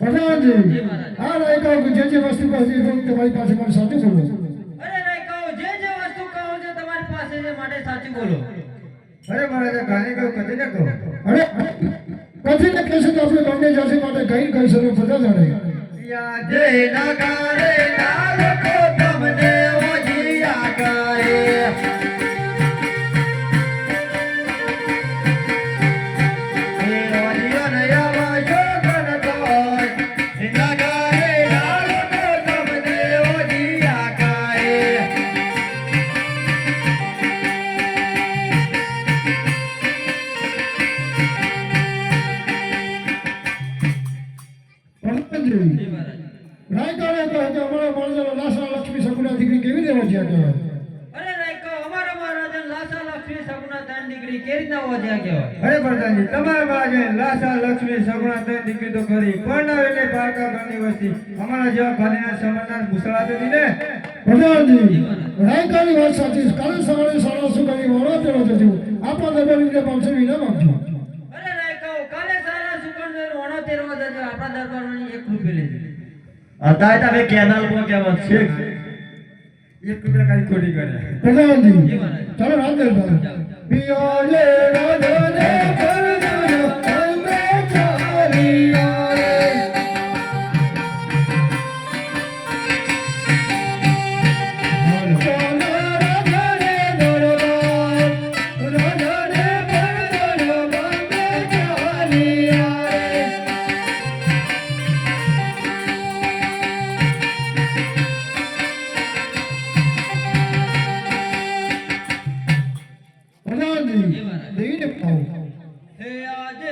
પ્રધાનજી આ રાયકાઓ જે જે વસ્તુ કહે છે તમારી પાસે મને સાચું બોલો અરે નહીં કહો જે જે વસ્તુ કહો છો તમારી પાસે છે માટે સાચું બોલો. અરે મારે તો ગાને કહું કદી ન કહું. અરે કદી ને કહેશે તો આપણે બંને જશે માટે કઈ કઈ શરૂ બધા જાણે. જય નગારે પ્રધાનજી રાયકાએ કહે કે અમારા માણસોનો લાસા લક્ષ્મી સગુણા દીકરી કેવી રીતે વચ્યા કહેવાય? અરે કહો અમારા મહારાજા લાસા લક્ષ્મી સગુણા ત્રણ દીકરી કેવી રીતના ઓજ્યા કહેવાય? અરે પ્રધાનજી તમારા બાજે લાસા લક્ષ્મી સગુણા ત્રણ દીકરી તો ખરી પણ એટલે પારકા ઘરની વસ્તી અમારા જેવા ખાલીના સમાજના ભૂસળા તો દીને. પ્રધાનજી રાયકાની વાત સાચી છે. કાલે સવારે સાડા સુગાની વળો પેલો જજો. આપણા દબાવીને પાંચસો વિના માંગજો અરે નહીં કહો કાલે સારા સુકન આપણા દરબારની એક રૂપિયા લેજો તમે કેનાલમાં કેવા છે? એક રૂપિયા કઈ થોડી કરે. તમે ચાલો રાત દરબાર ભીડ પાઉં હે આજે